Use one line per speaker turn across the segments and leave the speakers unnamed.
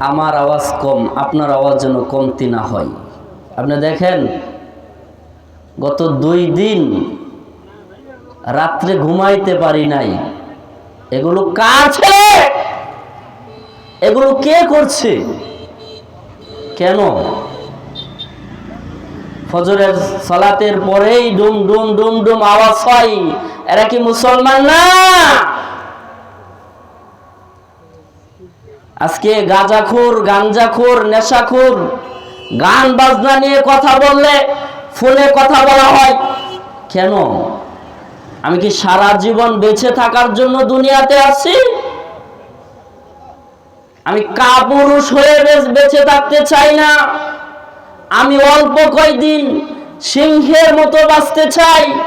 আমার আওয়াজ কম, আপনার আওয়াজ যেন কমতি না হয়। আপনি দেখেন, গত দুই দিন রাত্রে ঘুমাইতে পারি নাই। এগুলো কার ছেলে এগুলো কে করছে? কেন? ফজরের সালাতের পরেই ডুম ডুম ডুম ডুম আওয়াজ হয়। এরা কি মুসলমান না? আজকে গাঁজাখোর গাঞ্জাখোর নেশাখোর, গান বাজনা নিয়ে কথা বললে ফোনে কথা বলা হয়। কেন? আমি কি সারা জীবন বেঁচে থাকার জন্য দুনিয়াতে আছি? আমি কাপুরুষ হয়ে বেঁচ- থাকতে চাই না। আমি অল্প কয়দিন সিংহের মতো বাঁচতে চাই।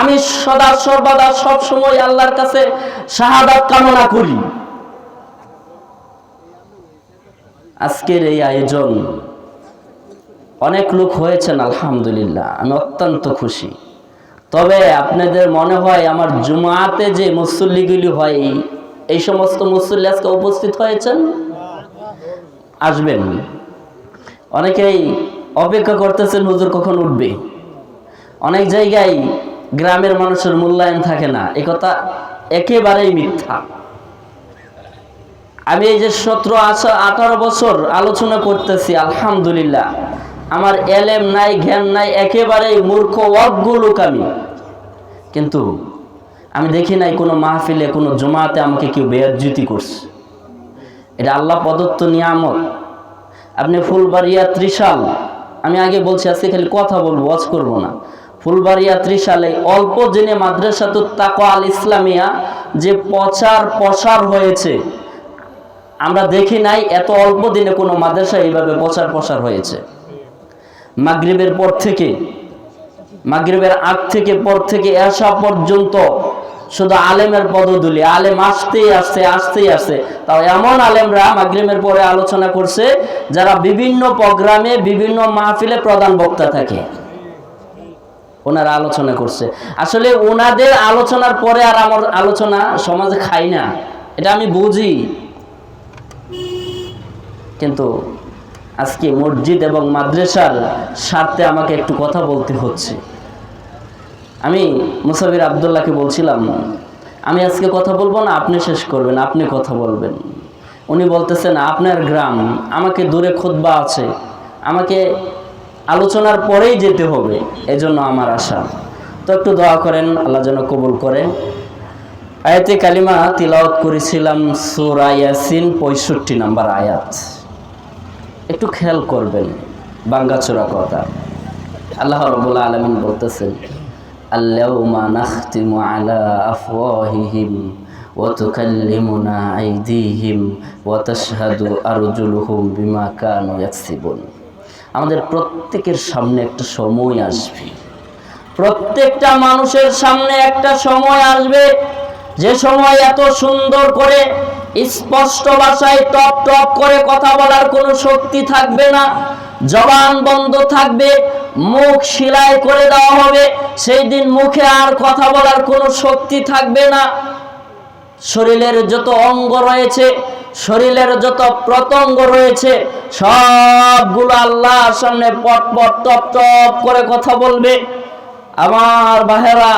আমি সদা সর্বদা সব সময় আল্লাহর কাছে শাহাদাত কামনা করি। আজকের এই আয়োজন, অনেক লোক হয়েছেন, আলহামদুলিল্লাহ, আমি অত্যন্ত খুশি। তবে আপনাদের মনে হয় আমার জুমাতে যে মুসল্লিগুলি হয়, এই সমস্ত মুসল্লি আজকে উপস্থিত হয়েছেন? আসবেন। অনেকেই অপেক্ষা করতেছেন, হুজুর কখন উঠবে? অনেক জায়গায় গ্রামের মানুষের মূল্যায়ন থাকে না। কথা একেবারেই মিথ্যা। আমি এই যে সতেরো আঠারো বছর আলোচনা করতেছি, আলহামদুলিল্লাহ। আমার এলেম নাই, জ্ঞান নাই, একেবারেই মূর্খ, অজ্ঞ লোক আমি। কিন্তু আমি দেখি নাই কোনো মাহফিলে, কোনো জমাতে আমাকে কেউ বেয়াজ্জুতি করছে। এটা আল্লাহ প্রদত্ত নিয়ামত। আপনি ফুলবাড়িয়া ত্রিশাল, আমি আগে বলছি, আজকে খালি কথা বলব, ওয়াজ করব না। ফুলবাড়িয়া ত্রিশালে, অল্প জেনে মাদ্রাসাত তাকো আল ইসলামিয়া, যে প্রচার প্রসার হয়েছে। আমরা দেখি নাই, এত অল্প দিনে কোনো মাদ্রাসা এইভাবে প্রচার প্রসার হয়েছে। মাগরিবের পর থেকে, মাগরিবের আগ থেকে পর থেকে এসা পর্যন্ত শুধু আলেমের পদদুলি আলেম আসতেই আসছে আসতেই আসছে। তাও এমন আলেমরা মাগরিবের পরে আলোচনা করছে, যারা বিভিন্ন প্রোগ্রামে বিভিন্ন মাহফিলে প্রধান বক্তা থাকে। ওনারা আলোচনা করছে। আসলে ওনাদের আলোচনার পরে আর আমার আলোচনা সমাজে খাই না। এটা আমি বুঝি। কিন্তু আজকে মসজিদ এবং মাদ্রাসার স্বার্থে আমাকে একটু কথা বলতে হচ্ছে। আমি মুসাফির আবদুল্লাহকে বলছিলাম, আমি আজকে কথা বলব না, আপনি শেষ করবেন, আপনি কথা বলবেন। উনি বলতেছেন, আপনার গ্রাম, আমাকে দূরে খুতবা আছে। আমাকে আলোচনার পরেই যেতে হবে, এজন্য আমার আশা। তো একটু দোয়া করেন, আল্লাহ যেন কবুল করে। আয়াতে কালিমা তিলাওয়াত করেছিলাম সুরা ইয়াসিন পঁয়ষট্টি নাম্বার আয়াত। একটু খেয়াল করবেন বাঙ্গাচোরা কথা। আল্লাহ রবুল্লা আলমিন বলতেছেন আল্লাউমা নাখতিমু আলা আফওয়াহিহিম কানু ইয়াকসিবুন। আমাদের প্রত্যেকের সামনে একটা সময় আসবে। প্রত্যেকটা মানুষের সামনে একটা সময় আসবে। যে সময় এত সুন্দর করে, স্পষ্ট ভাষায় টপ টপ করে কথা বলার কোনো শক্তি থাকবে না। জবান বন্ধ থাকবে, মুখ সিলাই করে দেওয়া হবে। সেই দিন মুখে আর কথা বলার কোনো শক্তি থাকবে না। শরীরের যত অঙ্গ রয়েছে শরীরের যত প্রতঙ্গ রয়েছে, সবগুলো আল্লাহর সামনে পট পট, টপ টপ করে কথা বলবে। আমার বাহেরা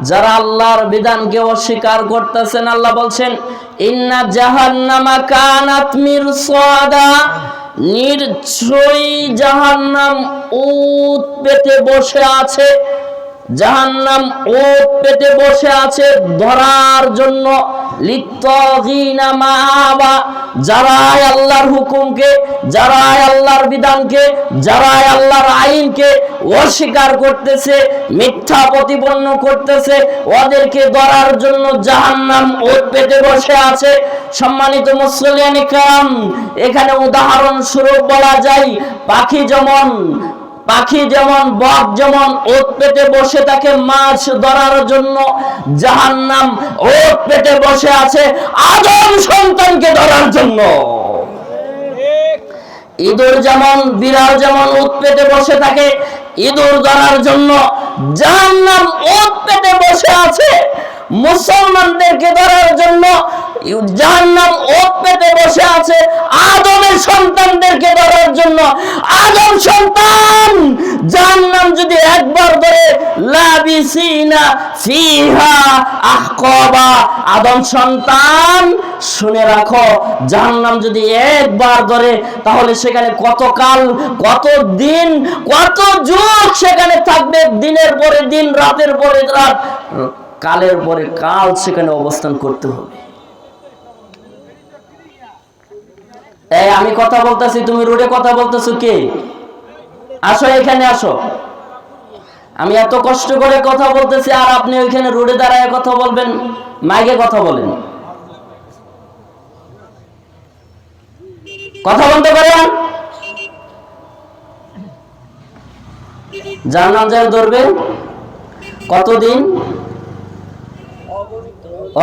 যারা আল্লাহর বিধানকে অস্বীকার করতেছেন, আল্লাহ বলছেন, ইন্না জাহান্নামা কানাত মিরসাদা। নির্ছয়ই জাহান্নাম উত পেতে বসে আছে। জাহান্নাম ওট পেতে বসে আছে ধরার জন্য। যারাই আল্লাহর হুকুমকে, যারাই আল্লাহর বিধানকে, যারাই আল্লাহর আইনকে অস্বীকার করতেছে, মিথ্যা প্রতিপন্ন করতেছে, ওদেরকে ধরার জন্য জাহান্নাম ওট পেতে বসে আছে। সম্মানিত মুসলিয়ানি কাম এখানে উদাহরণ স্বরূপ বলা যায়, পাখি যেমন পাখি যেমন, বক যেমন, ওত পেটে বসে থাকে মাছ ধরার জন্য। জাহান্নাম ওত পেতে বসে আছে আদম সন্তানকে ধরার জন্য। ইঁদুর যেমন, বিড়াল যেমন, ওত পেতে বসে থাকে ইঁদুর ধরার জন্য। জাহান্নাম ওত পেতে বসে আছে মুসলমানদেরকে ধরার জন্য। জাহান্নাম ওত পেতে বসে আছে আদমের সন্তানদেরকে ধরার জন্য। আদম সন্তান, জাহান্নাম যদি একবার ধরে, লাবিসিনা ফিহা আহকাবা। আদম সন্তান, শুনে রাখো, জাহান্নাম যদি একবার ধরে, তাহলে সেখানে কত কাল কত দিন কত যুগ সেখানে থাকবে? দিনের পরে দিন, রাতের পরে রাত, কালের পরে কাল সেখানে অবস্থান করতে হবে। এই, আমি কথা বলতেছি, তুমি রোডে কথা বলতেছো কে? আসো এখানে, আসো। আমি এত কষ্ট করে কথা বলতেছি, আর আপনি ওইখানে রোডে দাঁড়ায় কথা বলবেন, মাইকে কথা বলেন। কথা বলতে পারেন যারা ধরবে। কতদিন?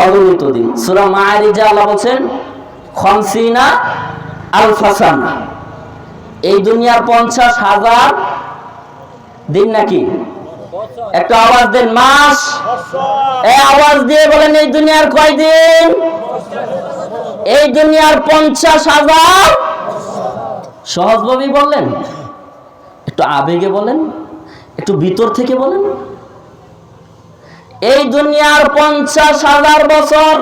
অগণিত দিন। সুরা মায়ারিজা আল্লাহ বলছেন খমসিনা আলফাসানা এই দুনিয়ার পঞ্চাশ হাজার দিন নাকি? একটা আওয়াজ দেন, মাস। আওয়াজ দিয়ে বলেন, এই দুনিয়ার এই দুনিয়ার পঞ্চাশ হাজার। সহজভাবেই বললেন। একটু আবেগে বলেন, একটু ভিতর থেকে বলেন। এই দুনিয়ার পঞ্চাশ হাজার বছর,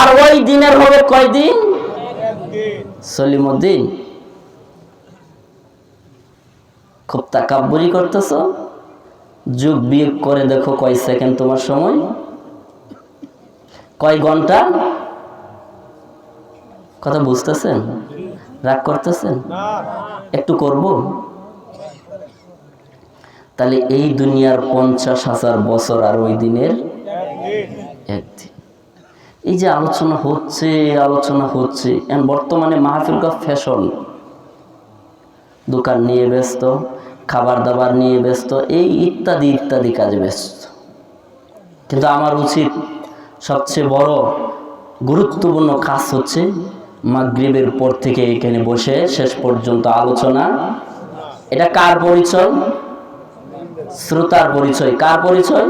আর ওই দিনের হবে কয়দিন? সলিমুদ্দিন, খুব তাকাব্বরি করতেছ? যুগ বিয়োগ করে দেখো কয় সেকেন্ড তোমার সময়। কয় ঘণ্টা? কথা বুঝতেছেন? রাগ করতেছেন? একটু করব? তাহলে এই দুনিয়ার পঞ্চাশ হাজার বছর আর ওই দিনের একদিন। এই যে আলোচনা হচ্ছে আলোচনা হচ্ছে বর্তমানে মাহফিল কা ফ্যাশন দোকান নিয়ে ব্যস্ত খাবার দাবার নিয়ে ব্যস্ত, এই ইত্যাদি ইত্যাদি কাজে ব্যস্ত। কিন্তু আমার উচিত সবচেয়ে বড় গুরুত্বপূর্ণ কাজ হচ্ছে মাগরিবের পর থেকে এখানে বসে শেষ পর্যন্ত আলোচনা। এটা কার পরিচয়? শ্রোতার পরিচয়। কার পরিচয়?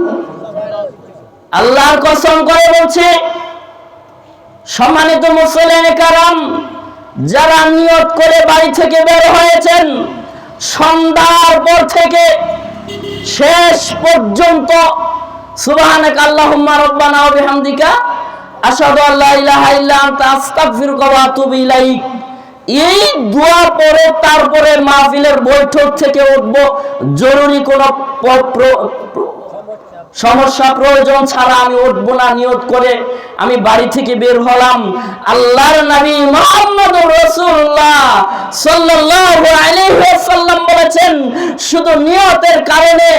আল্লাহর কসম করে বলছে সম্মানিত মুসলিম কারাম, যারা নিয়ত করে বাড়ি থেকে বের হয়েছেন, সন্ধ্যার পর থেকে শেষ পর্যন্ত সুবহানাক আল্লাহুম্মা রাব্বানা ওয়া বিহামদিকা আশহাদু আল্লা ইলাহা ইল্লা আনতা আস্তাগফিরুকা ওয়া ইলাইক। এই দোয়া পরে তারপরে মাহফিলের বৈঠক থেকে উঠব। জরুরি কোন সমস্যা প্রয়োজন ছাড়া আমি উঠবো না, নিয়ত করে আমি বাড়ি থেকে বের হলাম। আল্লাহর নবী মুহাম্মদ রাসূলুল্লাহ সাল্লাল্লাহু আলাইহি ওয়াসাল্লাম বলেছেন, শুধু নিয়তের কারণে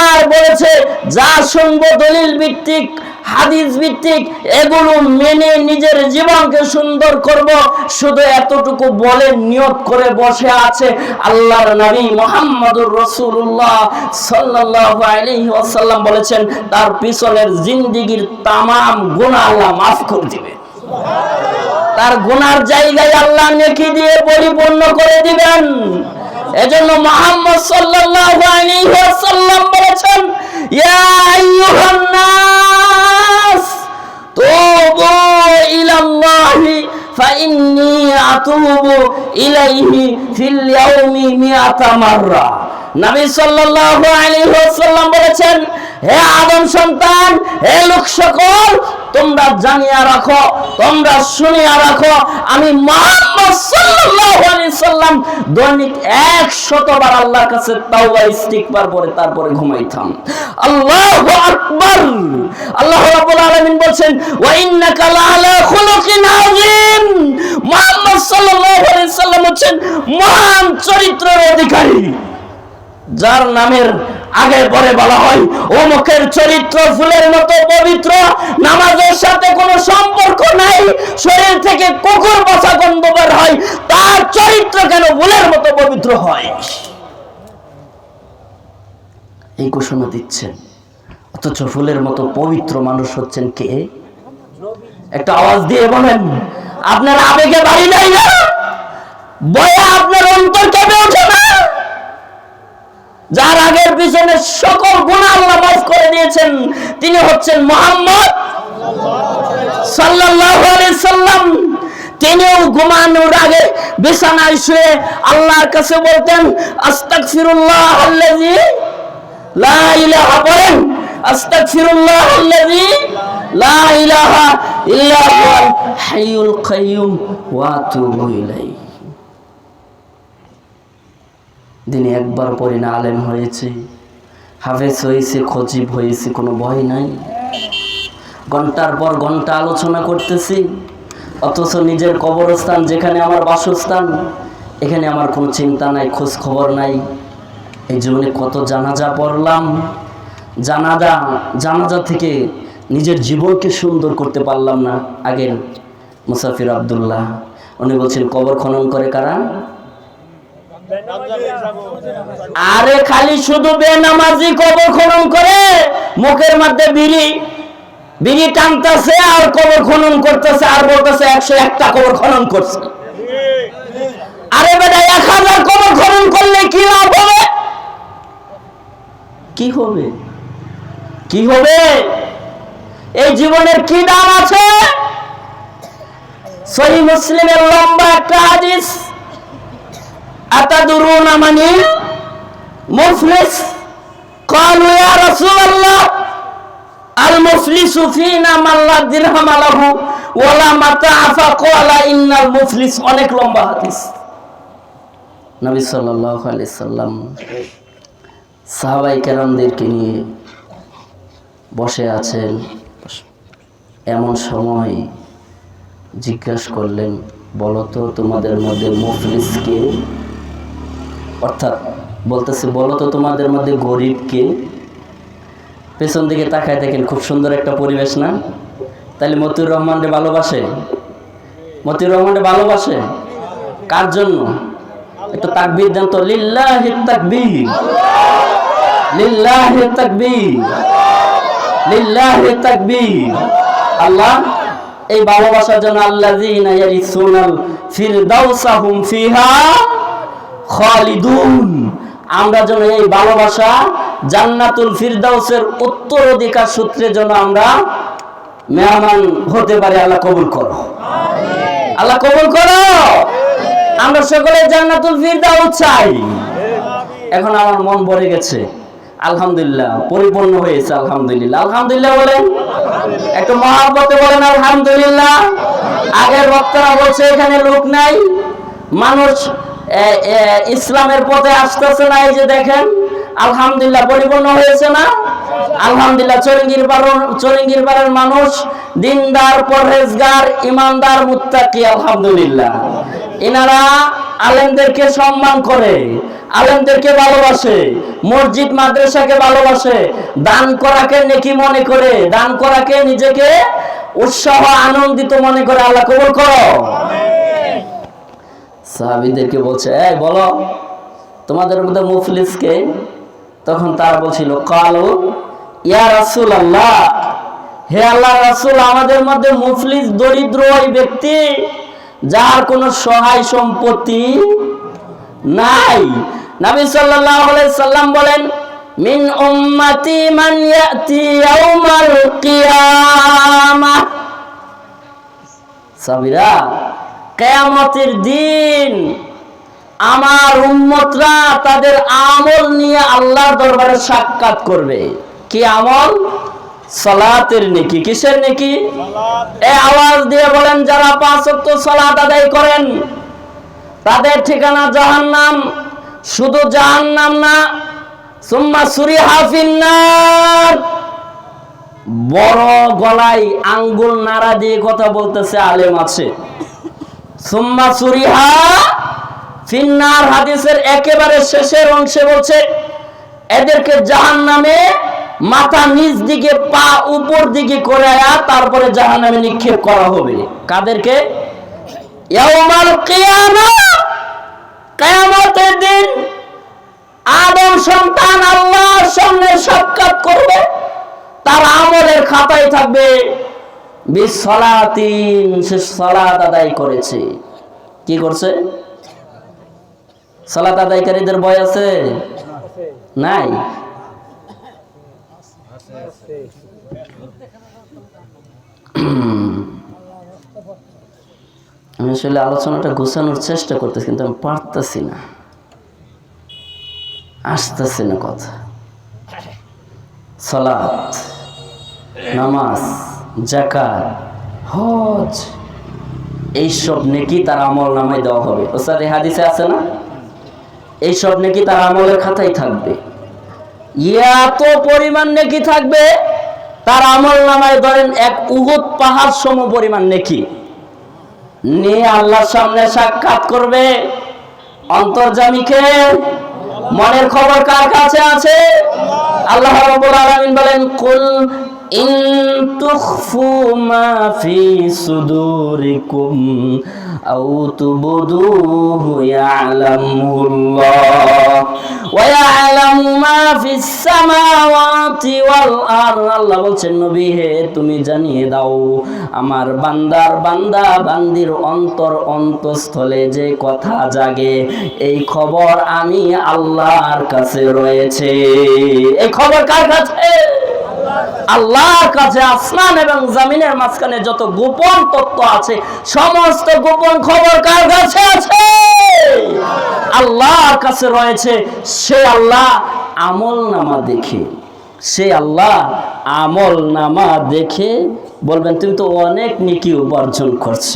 আর বলেছে, যা শুনব দলিল ভিত্তিক হাদিস ভিত্তিক এগুলো মেনে নিজের জীবনকে সুন্দর করব। শুধু এতটুকু বলে নিয়ত করে বসে আছে আল্লাহর নবী মুহাম্মদুর রাসূলুল্লাহ সাল্লাল্লাহু আলাইহি ওয়াসাল্লাম বলেছেন, তার পিছনের জিন্দেগীর তামাম গুনাহ আল্লাহ মাফ করে দিবে। তার গুনার জায়গায় আল্লাহ নেকি দিয়ে পরিপূর্ণ করে দিবেন। এজন্য মুহাম্মদ সাল্লাল্লাহু আলাইহি ওয়াসাল্লাম বলেছেন, ইয়া আইয়ুহান নাস তুবু ইলাল্লাহি ফাইন্নী আতুবু ইলাইহি ফিল ইয়াউমি মিআতা মাররা। নবী সাল্লাল্লাহু আলাইহি ওয়াসাল্লাম বলেছেন, হে আদম সন্তান, হে লোক সকল তোমরা জানিয়া রাখো, তোমরা শুনিয়া রাখো, আমি সাল্লাম দৈনিক 100 বার আল্লাহর কাছে তাওবা, ইস্তিগফার করে তারপরে ঘুমাইতাম। আল্লাহু আকবার! আল্লাহ রাব্বুল আলামিন বলেন ওয়া ইন্নাকা লাআলা খুলুকিন আযীম! মুহাম্মদ সাল্লাল্লাহু আলাইহি সাল্লাম হচ্ছেন মহান চরিত্রের অধিকারী, যার নামের আগে পরে বলা হয়, অমুকের চরিত্র ফুলের মতো পবিত্র, নামাজের সাথে কোনো সম্পর্ক নাই, শরীর থেকে কুকুর বসা গন্ধ বের হয়, তার চরিত্র কেন ফুলের মতো পবিত্র হয়? এই ঘোষণা দিচ্ছেন, অথচ ফুলের মতো পবিত্র মানুষ হচ্ছেন কে? একটা আওয়াজ দিয়ে বলেন, আপনার আবেগে বাড়ি নাই না? বয়া আপনার অন্তর কেঁপে ওঠে না? যার আগের পিছনে সকল গুণা আল্লাহ মাফ করে দিয়েছেন, তিনি হচ্ছেন মোহাম্মদ সাল্লাল্লাহু আলাইহি সাল্লাম। তিনিও ঘুমানোর আগে বিছানায় শুয়ে আল্লাহর কাছে বলতেন, আস্তাগফিরুল্লাহ আল্লাযী লা ইলাহা, বলেন, আস্তাগফিরুল্লাহ আল্লাযী লা ইলাহা ইল্লা হুয়াল হাইয়ুল কাইয়্যুম ওয়া আতুবু ইলাইহি। দিনে একবার পরে না আলেম হয়েছে। হাফেজ হয়েছে, খজিব হয়েছে, কোনো ভয় নাই। ঘণ্টার পর ঘণ্টা আলোচনা করতেছি। অথচ নিজের কবরস্থান যেখানে আমার বাসস্থান, এখানে আমার কোনো চিন্তা নাই খোঁজ খবর নাই। এই জীবনে কত জানাজা পড়লাম। জানাজা জানাজা থেকে নিজের জীবনকে সুন্দর করতে পারলাম না। আগের মুসাফির আব্দুল্লাহ, উনি বলছেন, কবর খনন করে কারা? আরে খালি শুধু বেনামাজি কবর খনন করে মুখের মধ্যে বিড়ি বিড়ি টানতেছে আর কবর খনন করতেছে আর বলতেছে একশো একটা কবর খনন করছে। আরে বেটা, এক হাজার কবর খনন করলে কি লাভ হবে? কি হবে? কি হবে? এই জীবনের কি দাম আছে? সহি মুসলিমের লম্বা একটা হাদিস। আতাদুরুনা মানি মুফলিস قالوا يا رسول الله المفلس فينا من لا درهم له ولا متاع فقال ان المفلس অনেক লম্বা হাদিস নবী সাল্লাল্লাহু আলাইহি সাল্লাম সাহাবাই কেরামদেরকে নিয়ে বসে আছেন এমন সময় জিজ্ঞাসা করলেন বলো তো তোমাদের মধ্যে মুফলিস কে অর্থাৎ বলতেছে, বলো তো তোমাদের মধ্যে গরিব কে? পেছন দিকে তাকায় দেখেন খুব সুন্দর একটা পরিবেশ না? তাহলে মতিউর রহমানরে ভালোবাসে? মতিউর রহমানরে ভালোবাসে? কার জন্য? একটু তাকবীর দেন তো, লিল্লাহি তাকবীর লিল্লাহি তাকবীর লিল্লাহি তাকবীর। আল্লাহ, এই ভালোবাসার জন্য আল্লাযীনা ইয়ারিসুনাল ফিরদাউসা হুম ফিহা খালিদুন। আমরা যেন এই ভালোবাসা জান্নাতুল ফিরদাউসের উত্তরাধিকার সূত্রে যেন আমরা মেহমান হতে পারি, আল্লাহ কবুল করো। আল্লাহ কবুল করো। আমরা সকলে জান্নাতুল ফিরদাউস চাই। এখন আমার মন ভরে গেছে। আলহামদুলিল্লাহ, পরিপূর্ণ হয়েছে, আলহামদুলিল্লাহ। আলহামদুলিল্লাহ বলেন, একটু মহাব্বতে বলেন, আলহামদুলিল্লাহ। আগের বক্তারা বলছে, এখানে লোক নাই। মানুষ ইসলামের পথে আসতেছে না, এই যে দেখেন, আলহামদুলিল্লাহ পরিপূর্ণ হয়েছে না? আলহামদুলিল্লাহ, চরিঙ্গির পাড়ার চরিঙ্গির পাড়ার মানুষ, দিনদার, পরহেজগার, ইমানদার, মুত্তাকি, আলহামদুলিল্লাহ। এনারা আলেমদেরকে সম্মান করে, আলেমদেরকে ভালোবাসে, মসজিদ, মাদ্রাসাকে ভালোবাসে, দান করাকে নেকি মনে করে, দান করাকে নিজেকে উৎসাহ, আনন্দিত মনে করে, আল্লাহ কবুল করো। সাহাবিদেরকে বলছে, এই, বলো, তোমাদের মধ্যে মুফলিসকে তখন তারা বলছিল, কালো, ইয়া রাসূল আল্লাহ হে আল্লাহ রাসূল, আমাদের মধ্যে মুফলিস দরিদ্র ওই ব্যক্তি যার কোনো সহায় সম্পত্তি নাই। নবী সাল্লাল্লাহু আলাইহি সাল্লাম বলেন, মিন উম্মতি মান ইয়াতি ইয়াউমাল কিয়ামাহ সাবিরা কেয়ামতের দিন আমার উম্মতরা তাদের আমল নিয়ে আল্লাহর দরবারে সাক্ষাৎ করবে। কি আমল? সালাতের নেকি। কিসের নেকি? এ আওয়াজ দিয়ে বলেন, যারা সালাত আদায় করেন, তাদের ঠিকানা জাহান্নাম। শুধু জাহান্নাম না, সুম্মা সুরি হাফিন্নার বড় গলায় আঙ্গুল নাড়া দিয়ে কথা বলতেছে আলেম আছে। সুম্মা সুরিহা ফিন্নার হাদিসের একেবারে শেষের অংশে বলছে, এদেরকে জাহান নামে মাথা নিচ দিকে, পা উপর দিকে করে তারপরে জাহান নামে নিক্ষেপ করা হবে। কাদেরকে? কিয়ামতের দিন আদম সন্তান আল্লাহর সামনে সাক্ষাৎ করবে, তার আমলের খাতায় থাকবে। বিসলাতিন, সে সালাত আদায় করেছে। কি করছে? সালাত আদায়কারীদের বয় আছে? নাই? আমি আসলে আলোচনাটা গোছানোর চেষ্টা করতেছি, কিন্তু আমি পারতেছি না। আসতেছি না কথা। সালাত, নামাজ জাকাত, হজ, এইসব নেকি তার আমল নামায় দেওয়া হবে। ওস্তাদ এই হাদিসে আছে না? এইসব নেকি তার আমলের খাতায় থাকবে। এত পরিমাণ নেকি থাকবে, তার আমল নামায় ধরেন এক উহুদ পাহাড় সম পরিমাণ নেকি। নিয়ে আল্লাহর সামনে সাক্ষাৎ করবে। অন্তর্জামীকে মনের খবর কার কাছে আছে? আল্লাহ রাব্বুল আলামিন বলেন, কুল তুখফু মা ফি সুদুরিকুম আও তুবদুহু ইয়ালামুল্লাহ ওয়া ইয়ালামু মা ফিস সামাওয়াতি ওয়াল আরদ আল্লাহ বলছেন, নবী হে, তুমি জানিয়ে দাও, আমার বান্দার বান্দা বান্দির অন্তর অন্তঃস্থলে যে কথা জাগে, এই খবর আমি আল্লাহর কাছে রয়েছে। এই খবর কার কাছে? আল্লাহর কাছে আসমান এবং জামিনের মাঝখানে যত গোপন তত্ত্ব আছে, সমস্ত গোপন খবর কার কাছে আছে? আল্লাহর কাছে রয়েছে সে আল্লাহ আমল নামা দেখে। সে আল্লাহ আমল নামা দেখে। বলবেন, তুমি তো অনেক নেকি উপার্জন করছ।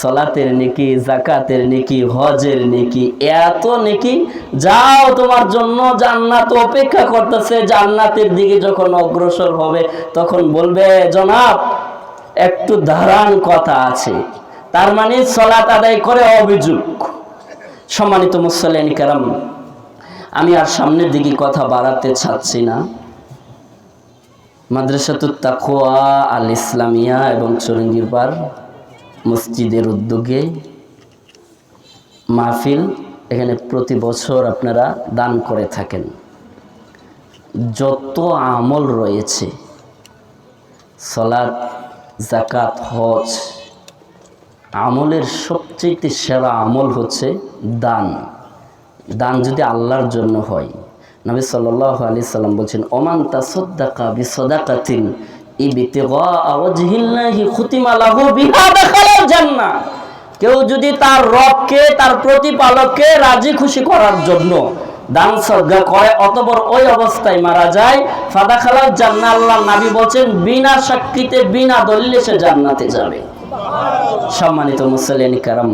সলাতের নেকি জাকাতের নেকি, হজের নেকি, এত নেকি, যাও তোমার জন্য জান্নাত অপেক্ষা করতেছে। জান্নাতের দিকে যখন অগ্রসর হবে, তখন বলবে, জনাব, একটু ধারান কথা আছে। তার মানে সলাত আদায় করে অভিযোগ। সম্মানিত মুসল্লিন কারাম, আমি আর সামনের দিকে কথা বাড়াতে চাচ্ছি না। মাদ্রাসাতুত তাকোয়া আল ইসলামিয়া এবং চরঙ্গির পার মসজিদের উদ্যোগে মাহফিল এখানে প্রতি বছর আপনারা দান করে থাকেন। যত আমল রয়েছে সলাৎ জাকাত হজ, আমলের সবচেয়ে সেরা আমল হচ্ছে দান। দান যদি আল্লাহর জন্য হয়, নবী সাল্লাল্লাহু আলাইহি সাল্লাম বলছেন, ওমান তাসাদ্দাকা বিসাদাকাতিন ইবতিগা ওয়াজহিল্লাহি কেউ যদি তার রবকে, তার প্রতিপালককে রাজি খুশি করার জন্য দান সদ্গা করে, অতপর ওই অবস্থায় মারা যায় ফাদা খালাল জান্নাহ আল্লাহ নবী বলছেন, বিনা সাক্ষীতে, বিনা দলিলে সে জান্নাতে যাবে। সম্মানিত মুসলিয়ানি কারাম,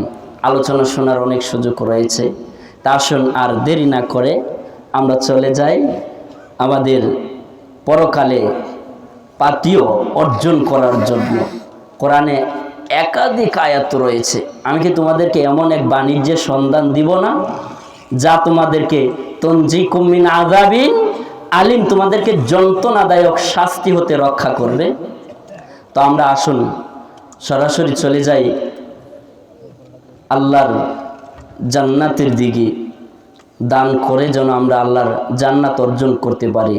আলোচনা শোনার অনেক সুযোগ রয়েছে। তা আসুন আর দেরি না করে আমরা চলে যাই আমাদের পরকালে পাতিও অর্জন করার জন্য। কোরআনে একাধিক আয়াত রয়েছে। আমি কি তোমাদেরকে এমন এক বাণিজ্যের সন্ধান দিব না? যা তোমাদেরকে তঞ্জি কুমিন আজাবিন আলিম, তোমাদেরকে যন্ত্রণাদায়ক শাস্তি হতে রক্ষা করবে। তো আমরা আসুন, সরাসরি চলে যাই আল্লাহর জান্নাতের দিকে। দান করে যেন আমরা আল্লাহর জান্নাত অর্জন করতে পারি।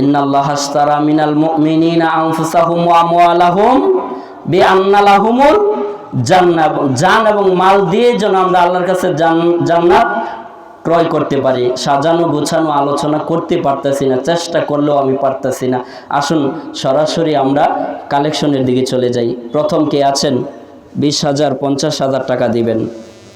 ইন্নাল্লাহ হাসতারা মিনাল মুমিনিনা আনফুসাহুম ওয়া আমওয়ালাহুম বিআন্না লাহুমুল জান্নাত জান এবং মাল দিয়ে যেন আমরা আল্লাহর কাছে জান- জান্নাত ক্রয় করতে পারি। সাজানো, গোছানো, আলোচনা করতে পারতেছি না, চেষ্টা করলেও আমি পারতেছি না। আসুন, সরাসরি আমরা কালেকশনের দিকে চলে যাই। প্রথম কে আছেন? বিশ হাজার, পঞ্চাশ হাজার টাকা দিবেন।